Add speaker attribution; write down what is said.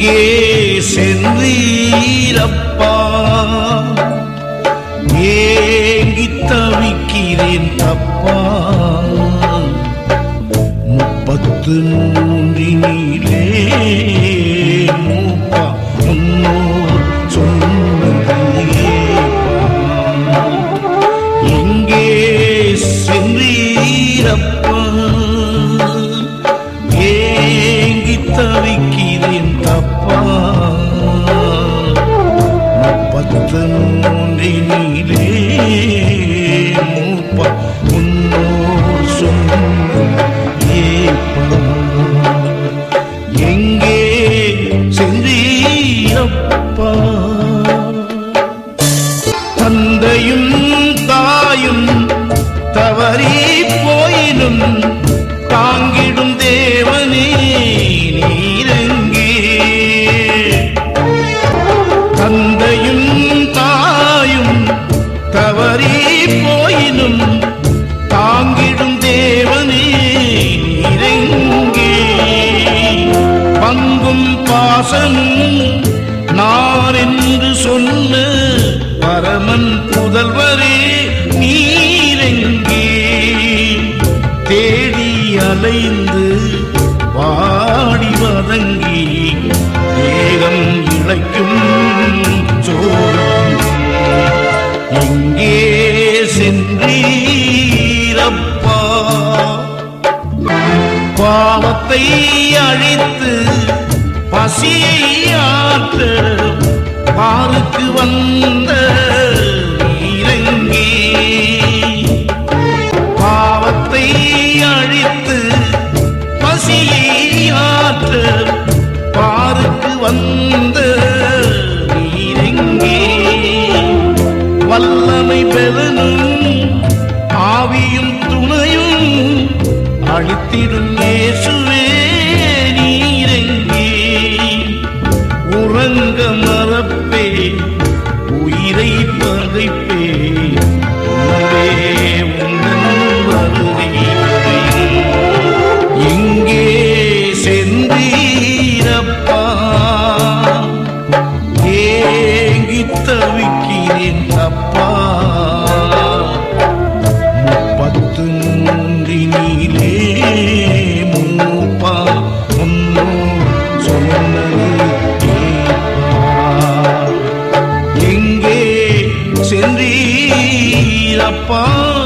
Speaker 1: எங்கே சென்றீரப்பா. ஏங்கி தவிக்கிறேன் அப்பா முப்பத்து மூன்றினிலே மூப்பா. முன்னோர் சொன்னதையே எங்கே சென்றீரப்பா? தந்தையும் தாயும் தவறி போயினும் தாங்கிடும் தேவனே நீரங்கே. தந்தையும் தாயும் தவறி போயினும் தாங்கிடும் தேவனே நீரங்கே. பங்கும் பாசமும் நான் என்று சொன்ன பரமன் புதல்வரே நீரெங்கே? தேடி அலைந்து வாடி வதங்கி தேகம் இழைக்கும் சோழம் எங்கே சென்றீரப்பா? பாவத்தை அழித்து பசியை ஆற்ற பாருக்கு வந்த நீரங்கே பாவத்தை அழித்து பசியை ஆற்ற பாருக்கு வந்த நீரெங்கே வல்லமை பெறனும் ஆவியும் துணையும் அழித்திடும் பகைப்பே உணவே உந்தன் வருகை எங்கே சென்றீரப்பா. ஏங்கி தவிக்கிறேன் அப்பா முப்பத்து மூன்றினிலே மூப்பா. முன்னோ சொன்னது அப்பா